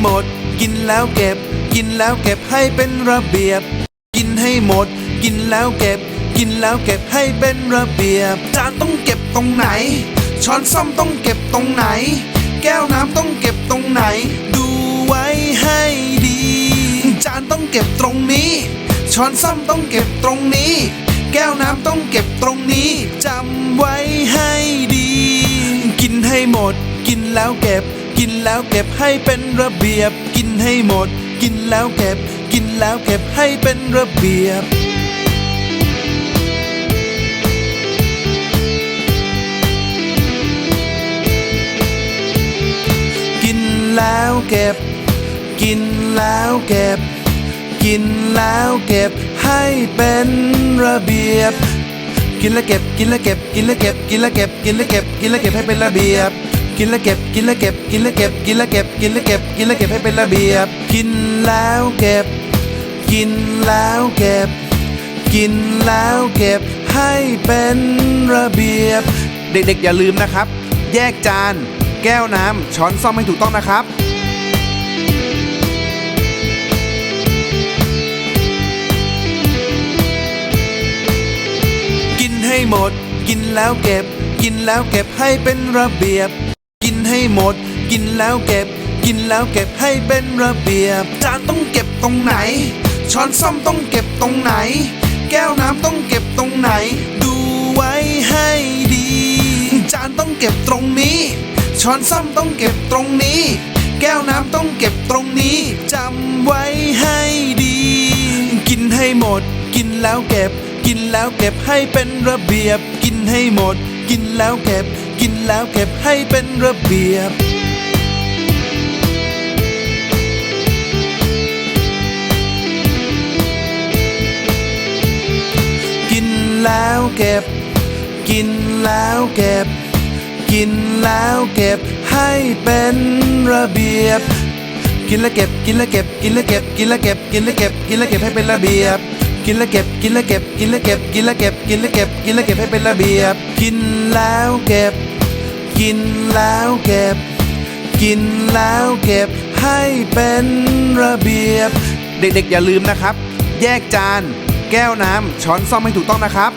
หมด กินแล้วเก็บ กินแล้วเก็บให้เป็นระเบียบ กินให้หมด กินแล้วเก็บ กินแล้วเก็บให้เป็นระเบียบ จานต้องเก็บตรงไหน ช้อนส้อมต้องเก็บตรงไหน แก้วน้ำต้องเก็บตรงไหน ดูไว้ให้ดี จานต้องเก็บตรงนี้ ช้อนส้อมต้องเก็บตรงนี้ แก้วน้ำต้องเก็บตรงนี้จำไว้ให้ดี กินให้หมด กินแล้วเก็บ กินแล้วเก็บให้เป็นระเบียบ กินให้หมด กินแล้วเก็บ กินแล้วเก็บให้เป็นระเบียบกินแล้วเก็บ กินแล้วเก็บ กินแล้วเก็บให้เป็นระเบียบ กินแล้วเก็บ กินแล้วเก็บ กินแล้วเก็บ กินแล้วเก็บ กินแล้วเก็บ กินแล้วเก็บให้เป็นระเบียบ กินแล้วเก็บ กินแล้วเก็บ กินแล้วเก็บ กินแล้วเก็บ กินแล้วเก็บ กินแล้วเก็บให้เป็นระเบียบ กินแล้วเก็บ กินแล้วเก็บ กินแล้วเก็บให้เป็นระเบียบ เด็กๆอย่าลืมนะครับ แยกจาน แก้วน้ำช้อนซ่อมให้ถูกต้องนะครับกินให้หมด กินแล้วเก็บ กินแล้วเก็บให้เป็นระเบียบ ให้หมด กินแล้วเก็บ กินแล้วเก็บให้เป็นระเบียบ จานต้องเก็บตรงไหน ช้อนส้อมต้องเก็บตรงไหน แก้วน้ำต้องเก็บตรงไหน ดูไว้ให้ดี จานต้องเก็บตรงนี้ ช้อนส้อมต้องเก็บตรงนี้ แก้วน้ำต้องเก็บตรงนี้จำไว้ให้ดี กินให้หมด กินแล้วเก็บ กินแล้วเก็บให้เป็นระเบียบ กินให้หมด กินแล้วเก็บ กินแล้วเก็บให้เป็นระเบียบ กินแล้วเก็บ กินแล้วเก็บ กินแล้วเก็บให้เป็นระเบียบ กินแล้วเก็บ กินแล้วเก็บ กินแล้วเก็บ กินแล้วเก็บ กินแล้วเก็บ กินแล้วเก็บให้เป็นระเบียบ กินแล้วเก็บ กินแล้วเก็บ กินแล้วเก็บ กินแล้วเก็บ กินแล้วเก็บ กินแล้วเก็บให้เป็นระเบียบ กินแล้วเก็บ กินแล้วเก็บ กินแล้วเก็บให้เป็นระเบียบ เด็กๆอย่าลืมนะครับ แยกจาน แก้วน้ำช้อนซ่อมให้ถูกต้องนะครับ